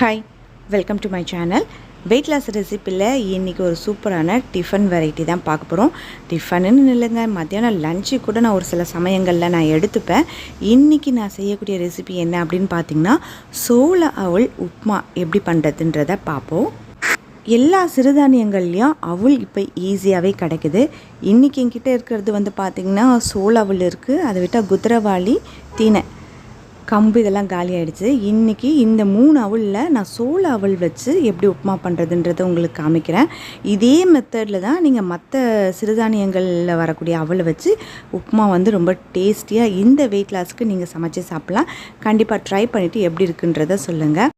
Hi welcome to my channel weight loss ரெசிப்பியில் இன்றைக்கி ஒரு சூப்பரான டிஃபன் வெரைட்டி தான் பார்க்க போகிறோம் டிஃபனுன்னு இல்லைங்க மத்தியானம் லஞ்சு கூட நான் ஒரு சில சமயங்களில் நான் எடுத்துப்பேன். இன்றைக்கி நான் செய்யக்கூடிய ரெசிபி என்ன அப்படின்னு பார்த்தீங்கன்னா சோள அவள் உப்மா எப்படி பண்ணுறதுன்றத பார்ப்போம். எல்லா சிறுதானியங்கள்லேயும் அவள் இப்போ ஈஸியாகவே கிடைக்குது. இன்றைக்கி என்கிட்ட இருக்கிறது வந்து பார்த்திங்கன்னா சோள அவள் இருக்குது அதை விட்டால் குதிரவாளி தீனை. கம்பு இதெல்லாம் காலி இன்றைக்கி இந்த மூணு அவளில் நான் சோள அவள் வச்சு எப்படி உப்புமா பண்ணுறதுன்றதை உங்களுக்கு காமிக்கிறேன். இதே மெத்தடில் தான் நீங்கள் மற்ற சிறுதானியங்களில் வரக்கூடிய அவளை வச்சு உப்புமா வந்து ரொம்ப டேஸ்டியாக இந்த வெயிட் லாஸ்க்கு நீங்கள் சமைச்சு சாப்பிட்லாம். கண்டிப்பாக ட்ரை பண்ணிவிட்டு எப்படி இருக்குன்றதை சொல்லுங்கள்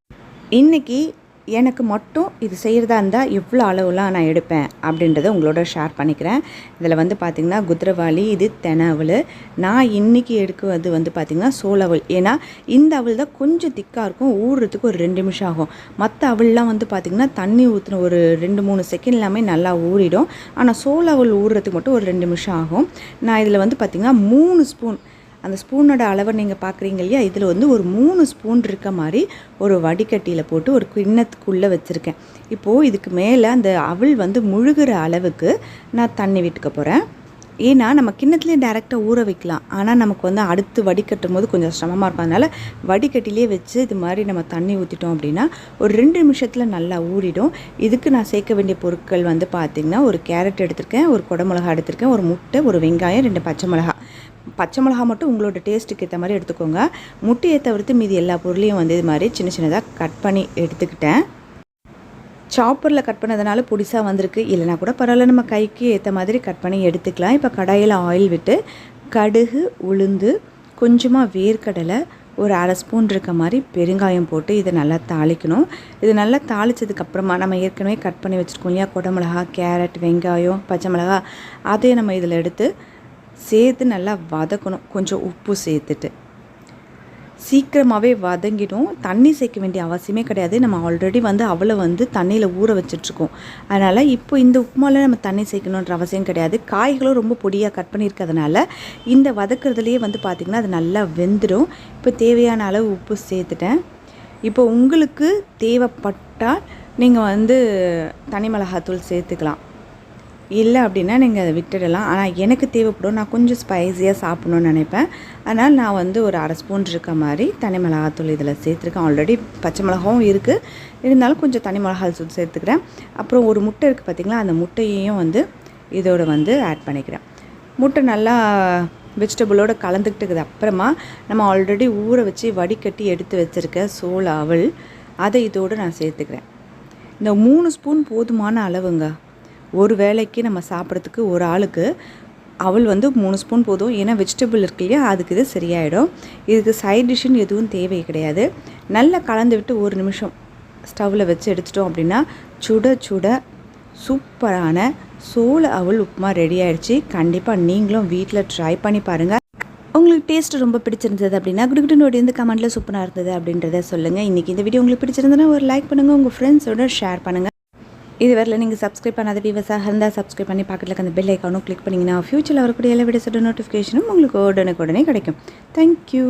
இன்றைக்கி எனக்கு மட்டும் இது செய்கிறதா இருந்தால் எவ்வளோ அளவுலாம் நான் எடுப்பேன் அப்படின்றத உங்களோட ஷேர் பண்ணிக்கிறேன். இதில் வந்து பார்த்திங்கன்னா குதிரவாளி இது தென நான் இன்றைக்கி எடுக்குவது வந்து பார்த்திங்கன்னா சோளவல். ஏன்னா இந்த அவள் தான் கொஞ்சம் திக்காக இருக்கும் ஊறுறதுக்கு ஒரு ரெண்டு நிமிஷம் ஆகும். மற்ற அவள்லாம் வந்து பார்த்திங்கன்னா தண்ணி ஊற்றின ஒரு ரெண்டு மூணு செகண்ட் எல்லாமே நல்லா ஊறிடும். ஆனால் சோள ஊறுறதுக்கு மட்டும் ஒரு ரெண்டு நிமிஷம் ஆகும். நான் இதில் வந்து பார்த்திங்கன்னா மூணு ஸ்பூன் அந்த ஸ்பூனோட அளவை நீங்கள் பார்க்குறீங்க இல்லையா? இதில் வந்து ஒரு மூணு ஸ்பூன் இருக்க மாதிரி ஒரு வடிகட்டியில் போட்டு ஒரு கிண்ணத்துக்குள்ளே வச்சுருக்கேன். இப்போது இதுக்கு மேலே அந்த அவள் வந்து முழுகிற அளவுக்கு நான் தண்ணி விட்டுக்க போகிறேன் ஏன்னா நம்ம கிண்ணத்துலேயே டேரெக்டாக ஊற வைக்கலாம். ஆனால் நமக்கு வந்து அடுத்து வடிகட்டும் போது கொஞ்சம் சிரமமாக இருக்கும். அதனால் வடிகட்டிலே வச்சு இது மாதிரி நம்ம தண்ணி ஊற்றிட்டோம் அப்படின்னா ஒரு ரெண்டு நிமிஷத்தில் நல்லா ஊறிடும். இதுக்கு நான் சேர்க்க வேண்டிய பொருட்கள் வந்து பார்த்திங்கன்னா ஒரு கேரட் எடுத்திருக்கேன் ஒரு குடமிளகா எடுத்திருக்கேன் ஒரு முட்டை ஒரு வெங்காயம் ரெண்டு பச்சை மிளகா. பச்சை மிளகா மட்டும் உங்களோட டேஸ்ட்டுக்கு ஏற்ற மாதிரி எடுத்துக்கோங்க. முட்டையை தவிர்த்து மீதி எல்லா பொருளையும் வந்து இது மாதிரி சின்ன சின்னதாக கட் பண்ணி எடுத்துக்கிட்டேன். சாப்பரில் கட் பண்ணதுனால புடிசாக வந்திருக்கு. இல்லைனா கூட பரவாயில்ல நம்ம கைக்கு ஏற்ற மாதிரி கட் பண்ணி எடுத்துக்கலாம். இப்போ கடாயில் ஆயில் விட்டு கடுகு உளுந்து கொஞ்சமாக வேர்க்கடலை ஒரு அரை ஸ்பூன் இருக்க மாதிரி பெருங்காயம் போட்டு இதை நல்லா தாளிக்கணும். இது நல்லா தாளித்ததுக்கப்புறமா நம்ம ஏற்கனவே கட் பண்ணி வச்சுருக்கோம் இல்லையா? குடமிளகா கேரட் வெங்காயம் பச்சை மிளகா அதையும் நம்ம இதில் எடுத்து சேர்த்து நல்லா வதக்கணும். கொஞ்சம் உப்பு சேர்த்துட்டு. சீக்கிரமாகவே வதங்கிடும். தண்ணி சேர்க்க வேண்டிய அவசியமே கிடையாது. நம்ம ஆல்ரெடி வந்து அவளை வந்து தண்ணியில் ஊற வச்சிட்ருக்கோம் அதனால் இப்போ இந்த உப்புமாவில் நம்ம தண்ணி சேர்க்கணுன்ற அவசியம் கிடையாது. காய்களும் ரொம்ப பொடியாக கட் பண்ணியிருக்கிறதுனால இந்த வதக்குறதுலேயே வந்து பார்த்திங்கன்னா அது நல்லா வெந்துடும் இப்போ தேவையான அளவு உப்பு சேர்த்துட்டேன். இப்போ உங்களுக்கு தேவைப்பட்டால் நீங்கள் வந்து தனி மிளகாத்தூள் சேர்த்துக்கலாம். இல்லை அப்படின்னா நீங்கள் அதை விட்டுடலாம். ஆனால் எனக்கு தேவைப்படும். நான் கொஞ்சம் ஸ்பைஸியாக சாப்பிட்ணுன்னு நினைப்பேன். அதனால் நான் வந்து ஒரு அரை ஸ்பூன் இருக்க மாதிரி தனி மிளகாத்தூள் இதில் சேர்த்துருக்கேன். ஆல்ரெடி பச்சை மிளகாவும் இருக்குது இருந்தாலும் கொஞ்சம் தனி மிளகாய் தூள் சேர்த்துக்கிறேன். அப்புறம் ஒரு முட்டை இருக்குது பார்த்திங்களா? அந்த முட்டையையும் வந்து இதோடு வந்து ஆட் பண்ணிக்கிறேன். முட்டை நல்லா வெஜிடபிளோடு கலந்துக்கிட்டதுக்கு அப்புறமா நம்ம ஆல்ரெடி ஊற வச்சு வடிகட்டி எடுத்து வச்சுருக்க சோள அவல் அதை இதோடு நான் சேர்த்துக்கிறேன். இந்த மூணு ஸ்பூன் போதுமான அளவுங்க. ஒரு வேளைக்கு நம்ம சாப்பிட்றதுக்கு ஒரு ஆளுக்கு அவள் வந்து மூணு ஸ்பூன் போதும். ஏன்னா வெஜிடபிள் இருக்கு இல்லையா அதுக்கு இது சரியாயிடும். இதுக்கு சைட் டிஷ்ஷுன்னு எதுவும் தேவை கிடையாது. நல்லா கலந்து விட்டு ஒரு நிமிஷம் ஸ்டவ்வில் வச்சு எடுத்துட்டோம் அப்படின்னா சுட சுட சூப்பரான சோள அவள் உப்புமா ரெடி ஆயிடுச்சு. கண்டிப்பாக நீங்களும் வீட்டில் ட்ரை பண்ணி பாருங்கள் உங்களுக்கு டேஸ்ட் ரொம்ப பிடிச்சிருந்தது அப்படின்னா குடுகுட்டு நோடி வந்து கமெண்ட்டில் சூப்பராக இருந்தது அப்படின்றத சொல்லுங்கள் இன்றைக்கி இந்த வீடியோ உங்களுக்கு பிடிச்சிருந்ததுன்னா ஒரு லைக் பண்ணுங்கள் உங்கள் ஃப்ரெண்ட்ஸோட ஷேர் பண்ணுங்கள் இதுவரையில் நீங்கள் சப்ஸ்கிரைப் பண்ணாத விவசாக இருந்தால் சப்ஸ்கிரைப் பண்ணி பக்கத்தில் அந்த பெல் ஐக்கானும் கிளிக் பண்ணிங்கன்னா ஃபியூச்சரில் வரக்கூடிய எல்லா வீடியோஸோட நோட்டிஃபிகேஷனும் உங்களுக்கு உடனே உடனே கிடைக்கும் தேங்க்யூ